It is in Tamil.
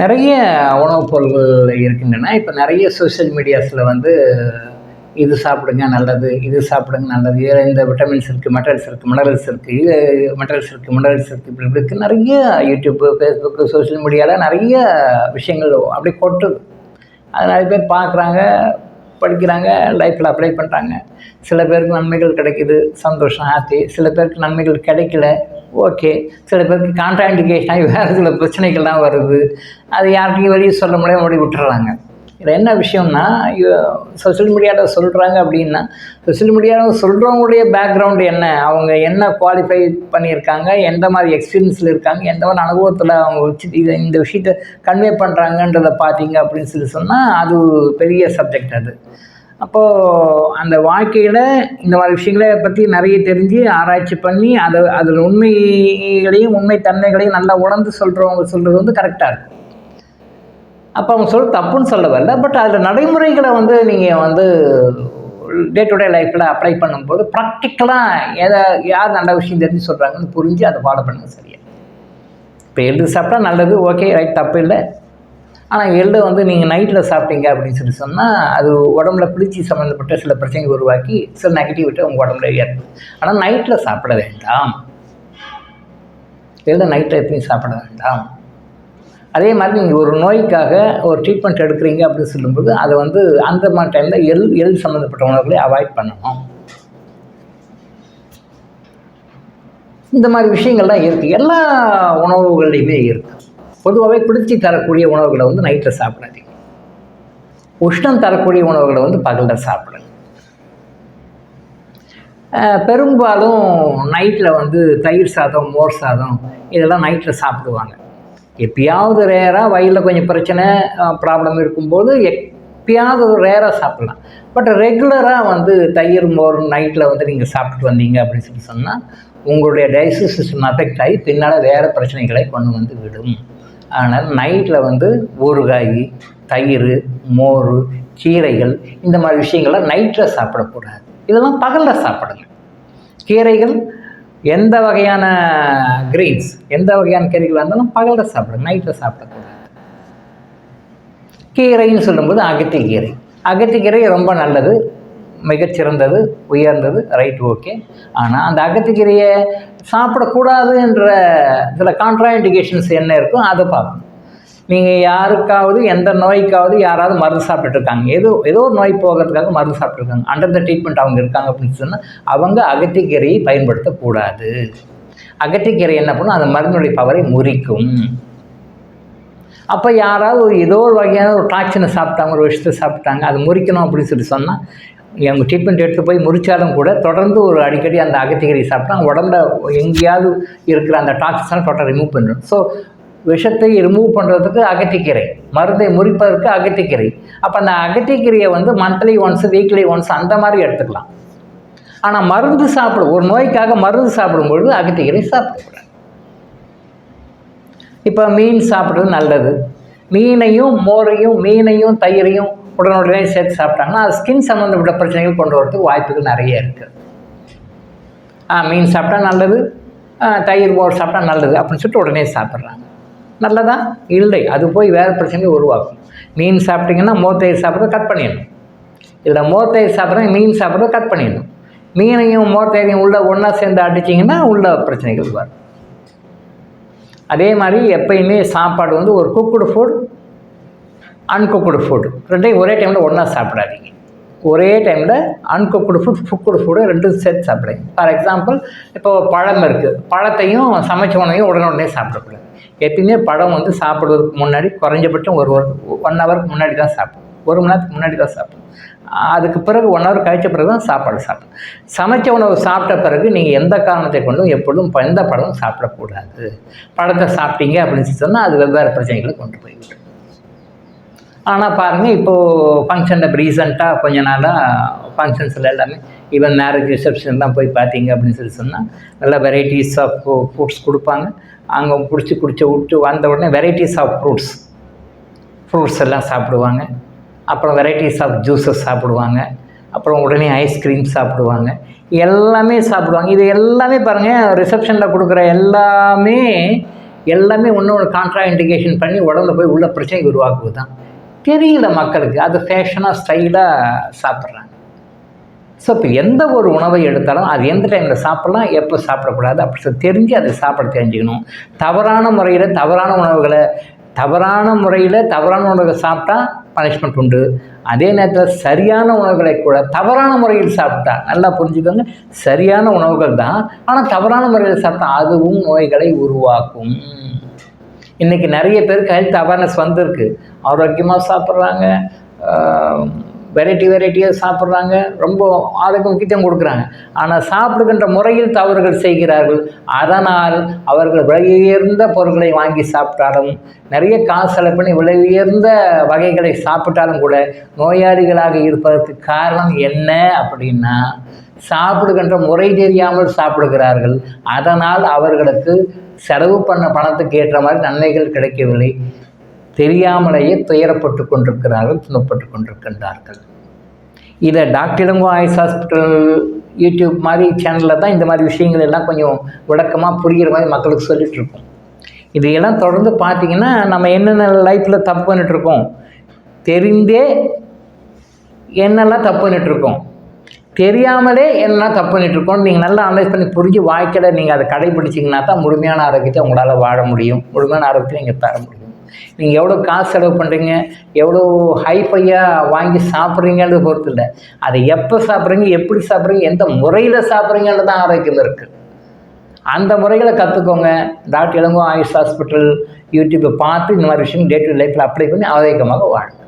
நிறைய உணவுப் பொருள்கள் இருக்கின்றன. இப்போ நிறைய சோஷியல் மீடியாஸில் வந்து இது சாப்பிடுங்க நல்லது இது சாப்பிடுங்க நல்லது. இதில் இந்த விட்டமின்ஸ் இருக்குது மெட்டல்ஸ் இருக்குது மினரல்ஸ் இருக்குது இது மெட்டல்ஸ் இருக்குது மினரல்ஸ் இருக்குது இப்படி இப்படி இருக்குது நிறைய யூடியூப்பு ஃபேஸ்புக்கு சோஷியல் மீடியாவில் நிறைய விஷயங்கள் அப்படி கொட்டுது அது நிறைய பேர் பார்க்குறாங்க படிக்கிறாங்க லைஃப்பில் அப்ளை பண்ணுறாங்க சில பேருக்கு நன்மைகள் கிடைக்குது சந்தோஷம் ஹாப்பி சில பேருக்கு நன்மைகள் கிடைக்கல ஓகே. சில பேருக்கு கான்ட்ராண்டிகேஷன் ஆகி வேறு சில பிரச்சனைகள்லாம் வருது. அது யார்கிட்டையும் வெளியே சொல்ல முடியாது மறுபடியும் விட்டுறாங்க. இதில் என்ன விஷயம்னா சோஷியல் மீடியாவில் சொல்கிறாங்க அப்படின்னா சோஷியல் மீடியாவில் சொல்கிறவங்களுடைய பேக்ரவுண்டு என்ன? அவங்க என்ன குவாலிஃபை பண்ணியிருக்காங்க? எந்த மாதிரி எக்ஸ்பீரியன்ஸில் இருக்காங்க? எந்த மாதிரி அனுபவத்தில் அவங்க வச்சு இதை இந்த விஷயத்தை கன்வே பண்ணுறாங்கன்றதை பார்த்தீங்க அப்படின்னு சொல்லி சொன்னால் அது பெரிய சப்ஜெக்ட் அது. அப்போது அந்த வாழ்க்கையில் இந்த மாதிரி விஷயங்களை பற்றி நிறைய தெரிஞ்சு ஆராய்ச்சி பண்ணி அதை அதில் உண்மைகளையும் உண்மை தன்மைகளையும் நல்லா உணர்ந்து சொல்கிறவங்க சொல்கிறது வந்து கரெக்டாக இருக்கும் அப்போ அவங்க சொல்ல தப்புன்னு சொல்ல வரல பட் அதில் நடைமுறைகளை வந்து நீங்கள் வந்து டே டு டே லைஃப்பில் அப்ளை பண்ணும்போது ப்ராக்டிக்கலாக எதை யார் நல்ல விஷயம் தெரிஞ்சு சொல்கிறாங்கன்னு புரிஞ்சு அதை ஃபாலோ பண்ணுங்க சரியா? இப்போ எழுதி சாப்பிட்டா நல்லது ஓகே ரைட் தப்பு இல்லை. ஆனால் எள்ளை வந்து நீங்கள் நைட்டில் சாப்பிட்டீங்க அப்படின்னு சொல்லி சொன்னால் அது உடம்புல பிடிச்சி சம்மந்தப்பட்ட சில பிரச்சனைகள் உருவாக்கி சில நெகட்டிவிட்டி உங்கள் உடம்புல ஏற்படும். ஆனால் நைட்டில் சாப்பிட வேண்டாம். எள்ளு நைட்டில் எப்பயும் சாப்பிட வேண்டாம். அதே மாதிரி நீங்கள் ஒரு நோய்க்காக ஒரு ட்ரீட்மெண்ட் எடுக்கிறீங்க அப்படின்னு சொல்லும்போது அதை வந்து அந்த மாதிரி டைமில் எல் எள் சம்மந்தப்பட்ட உணவுகளை அவாய்ட் பண்ணணும். இந்த மாதிரி விஷயங்கள்லாம் இருக்குது எல்லா உணவுகள்லையுமே இருக்குது பொதுவாகவே குளிர்ச்சி தரக்கூடிய உணவுகளை வந்து நைட்டில் சாப்பிடாதீங்க. உஷ்ணம் தரக்கூடிய உணவுகளை வந்து பகலில் சாப்பிடுங்க. பெரும்பாலும் நைட்டில் வந்து தயிர் சாதம் மோர் சாதம் இதெல்லாம் நைட்டில் சாப்பிடுவாங்க. எப்பயாவது ரேராக வயிறில் கொஞ்சம் பிரச்சனை ப்ராப்ளம் இருக்கும்போது எப்பயாவது ரேராக சாப்பிட்லாம். பட் ரெகுலராக வந்து தயிர் மோர் நைட்டில் வந்து நீங்கள் சாப்பிட்டு வந்தீங்க அப்படின்னு சொல்லி சொன்னால் உங்களுடைய டைஜஸ்ட் சிஸ்டம் அஃபெக்ட் ஆகி பின்னால் வேறு பிரச்சனைகளை கொண்டு வந்து விடும். ஆனால் நைட்டில் வந்து ஊறுகாய் தயிர் மோர் கீரைகள் இந்த மாதிரி விஷயங்கள்லாம் நைட்டில் சாப்பிடக்கூடாது. இதெல்லாம் பகலில் சாப்பிடுங்க கீரைகள் எந்த வகையான கிரீன்ஸ் எந்த வகையான கீரைகள் இருந்தாலும் பகலில் சாப்பிடுங்க நைட்டில் சாப்பிடக்கூடாது. கீரைன்னு சொல்லும்போது அகத்திக்கீரை. அகத்திக்கீரை ரொம்ப நல்லது. மிகச்சிறந்தது உயர்ந்தது ரைட் ஓகே ஆனால் அந்த அகத்திக்கீரையை சாப்பிடக்கூடாதுன்ற சில கான்ட்ராஇண்டிகேஷன்ஸ் என்ன இருக்கோ அதை பார்க்கணும். நீங்கள் யாருக்காவது எந்த நோய்க்காவது யாராவது மருந்து சாப்பிட்டுருக்காங்க. ஏதோ ஏதோ ஒரு நோய் போகிறதுக்காக மருந்து சாப்பிட்ருக்காங்க அண்டர் த ட்ரீட்மெண்ட் அவங்க இருக்காங்க அப்படின்னு சொன்னால் அவங்க அகத்திக்கீரையை பயன்படுத்தக்கூடாது. அகத்திக்கீரை என்ன பண்ணும்? அந்த மருந்துடைய பவரை முறிக்கும். அப்போ யாராவது ஒரு ஏதோ ஒரு வகையான ஒரு டாக்ஸினை சாப்பிட்டாங்க ஒரு விஷயத்தை சாப்பிட்டாங்க அது முறிக்கணும் அப்படின்னு சொல்லி சொன்னால் அவங்க ட்ரீட்மெண்ட் எடுத்து போய் முறிச்சாலும் கூட தொடர்ந்து ஒரு அடிக்கடி அந்த அகத்திகரி சாப்பிட்டா உடம்புல எங்கேயாவது இருக்கிற அந்த டாக்ஸெல்லாம் டோட்டல் ரிமூவ் பண்ணிடும் ஸோ விஷத்தை ரிமூவ் பண்ணுறதுக்கு அகத்திக்கீரை மருந்தை முறிப்பதற்கு அகத்திக்கீரை அப்போ அந்த அகத்திக்கீரையை வந்து மந்த்லி ஒன்ஸ் வீக்லி ஒன்ஸ் அந்த மாதிரி எடுத்துக்கலாம். ஆனால் மருந்து சாப்பிடும் ஒரு நோய்க்காக மருந்து சாப்பிடும்பொழுது அகத்திக்கீரை சாப்பிடக்கூடாது. இப்போ மீன் சாப்பிட்றது நல்லது. மீனையும் மோரையும் மீனையும் தயிரையும் உடனுடனே சேர்த்து சாப்பிட்டாங்கன்னா அது ஸ்கின் சம்மந்தப்பட்ட பிரச்சனைகள் கொண்டு வரதுக்கு வாய்ப்புகள் நிறைய இருக்குது ஆ மீன் சாப்பிட்டா நல்லது தயிர் போல் சாப்பிட்டா நல்லது அப்படின்னு சொல்லிட்டு உடனே சாப்பிட்றாங்க. நல்லதா? இல்லை. அது போய் வேறு பிரச்சனைகள் உருவாக்கும். மீன் சாப்பிட்டீங்கன்னா மோர் தயிர் சாப்பிட்றத கட் பண்ணிடணும். இதில் மோர் தயிர் சாப்பிட்றேன் மீன் சாப்பிட்றத கட் பண்ணிடணும். மீனையும் மோர் தயிரையும் உள்ளே ஒன்றா சேர்ந்து அடிச்சிங்கன்னா உள்ள பிரச்சனைகள் வரும். அதே மாதிரி எப்பயுமே சாப்பாடு வந்து ஒரு குக்குடு ஃபுட் அன்குக்குடு ஃபுட் ரெண்டையும் ஒரே டைமில் ஒன்றா சாப்பிடாதீங்க. ஒரே டைமில் அன்குக்குடு ஃபுட் குக்குடு ஃபுட்டு ரெண்டும் சேர்த்து சாப்பிடுங்க ஃபார் எக்ஸாம்பிள் இப்போ பழம் இருக்குது பழத்தையும் சமைச்ச உணவையும் உடனே சாப்பிடக்கூடாது. எப்பயுமே பழம் வந்து சாப்பிடுவதற்கு முன்னாடி குறைஞ்சபட்சம் ஒரு ஒன் ஹவருக்கு முன்னாடி தான் சாப்பிடும் ஒரு மணி நேரத்துக்கு முன்னாடி தான் சாப்பிடும் அதுக்கு பிறகு ஒன் ஹவர் கழிச்ச பிறகு தான் சாப்பாடு சாப்பிடும் சமைச்ச உணவு சாப்பிட்ட பிறகு நீங்கள் எந்த காரணத்தை கொண்டும் எப்பொழுதும் எந்த பழமும் சாப்பிடக்கூடாது. பழத்தை சாப்பிட்டீங்க அப்படின்னு சொல்லி சொன்னால் அது வெவ்வேறு பிரச்சனைகளை கொண்டு போய்விடும். ஆனால் பாருங்கள் இப்போது ஃபங்க்ஷனில் ரீசெண்டாக கொஞ்ச நாளாக ஃபங்க்ஷன்ஸில் எல்லாமே ஈவன் மேரேஜ் ரிசப்ஷன் தான் போய் பார்த்தீங்க அப்படின்னு சொல்லி சொன்னால் நல்லா வெரைட்டிஸ் ஆஃப் ஃப்ரூட்ஸ் கொடுப்பாங்க. அங்கே பிடிச்சி குடிச்ச விட்டு வந்த உடனே வெரைட்டிஸ் ஆஃப் ஃப்ரூட்ஸ் ஃப்ரூட்ஸ் எல்லாம் சாப்பிடுவாங்க. அப்புறம் வெரைட்டிஸ் ஆஃப் ஜூஸஸ் சாப்பிடுவாங்க. அப்புறம் உடனே ஐஸ்கிரீம் சாப்பிடுவாங்க. எல்லாமே சாப்பிடுவாங்க. இது எல்லாமே பாருங்கள் ரிசப்ஷனில் கொடுக்குற எல்லாமே எல்லாமே ஒன்று கான்ட்ரா இண்டிகேஷன் பண்ணி உடம்புல போய் உள்ள பிரச்சனை உருவாக்குவது தான் தெரியல மக்களுக்கு. அது ஃபேஷனாக ஸ்டைலாக சாப்பிட்றாங்க. ஸோ இப்போ எந்த ஒரு உணவை எடுத்தாலும் அது எந்த டைமில் சாப்பிட்லாம் எப்போ சாப்பிடக்கூடாது அப்படி சொல்லி தெரிஞ்சு அதை சாப்பிட தெரிஞ்சுக்கணும். தவறான முறையில் தவறான உணவுகளை தவறான முறையில் தவறான உணவுகளை சாப்பிட்டா பனிஷ்மெண்ட் உண்டு. அதே நேரத்தில் சரியான உணவுகளை கூட தவறான முறையில் சாப்பிட்டா நல்லா புரிஞ்சுக்கோங்க. சரியான உணவுகள் தான் ஆனால் தவறான முறையில் சாப்பிட்டா அதுவும் நோய்களை உருவாக்கும். இன்றைக்கி நிறைய பேருக்கு ஹெல்த் அவேர்னஸ் வந்திருக்கு. ஆரோக்கியமாக சாப்பிட்றாங்க. வெரைட்டி வெரைட்டியாக சாப்பிட்றாங்க. ரொம்ப ஆரோக்கியம் முக்கியத்துவம் கொடுக்குறாங்க. ஆனால் சாப்பிடுகின்ற முறையில் தவறுகள் செய்கிறார்கள். அதனால் அவர்கள் விலை உயர்ந்த பொருட்களை வாங்கி சாப்பிட்டாலும் நிறைய காசு செலவு பண்ணி விலை உயர்ந்த வகைகளை சாப்பிட்டாலும் கூட நோயாளிகளாக இருப்பதற்கு காரணம் என்ன அப்படின்னா சாப்பிடுகின்ற முறை தெரியாமல் சாப்பிடுகிறார்கள். அதனால் அவர்களுக்கு செலவு பண்ண பணத்துக்கு ஏற்ற மாதிரி நன்மைகள் கிடைக்கவில்லை. தெரியாமலேயே துயரப்பட்டு கொண்டிருக்கிறார்கள் துணப்பட்டு கொண்டிருக்கின்றார்கள். இதை doctor Ilango Ayush hospital YouTube மாதிரி சேனலில் தான் இந்த மாதிரி விஷயங்கள் எல்லாம் கொஞ்சம் விளக்கமாக புரிகிற மாதிரி மக்களுக்கு சொல்லிட்டு இருக்கோம். இதையெல்லாம் தொடர்ந்து பார்த்தீங்கன்னா நம்ம என்னென்ன லைஃப்பில் தப்பு பண்ணிட்டுருக்கோம் தெரிந்தே என்னெல்லாம் தப்பு பண்ணிட்டுருக்கோம் தெரியாமலே என்ன தப்பு பண்ணிட்டுருக்கோம் நீங்கள் நல்லா அனலைஸ் பண்ணி புரிஞ்சு வாழ்க்கையில் நீங்கள் அதை கடைபிடிச்சிங்கன்னா தான் முழுமையான ஆரோக்கியத்தை உங்களால் வாழ முடியும். முழுமையான ஆரோக்கியத்தை நீங்கள் தர முடியும். நீங்கள் எவ்வளோ காசு செலவு பண்ணுறீங்க எவ்வளோ ஹைஃபையாக வாங்கி சாப்பிட்றீங்கன்றது பொறுத்து இல்லை அதை எப்போ சாப்பிட்றீங்க எப்படி சாப்பிட்றீங்க எந்த முறையில் சாப்பிட்றீங்கன்னு தான் ஆரோக்கியம் இருக்குது அந்த முறைகளை கற்றுக்கோங்க டாக்டர் இளங்கோ ஆயுஷ் ஹாஸ்பிட்டல் யூடியூப்பை பார்த்து இந்த மாதிரி விஷயம் டே டு லைஃப்பில் அப்ளை பண்ணி ஆரோக்கியமாக வாழும்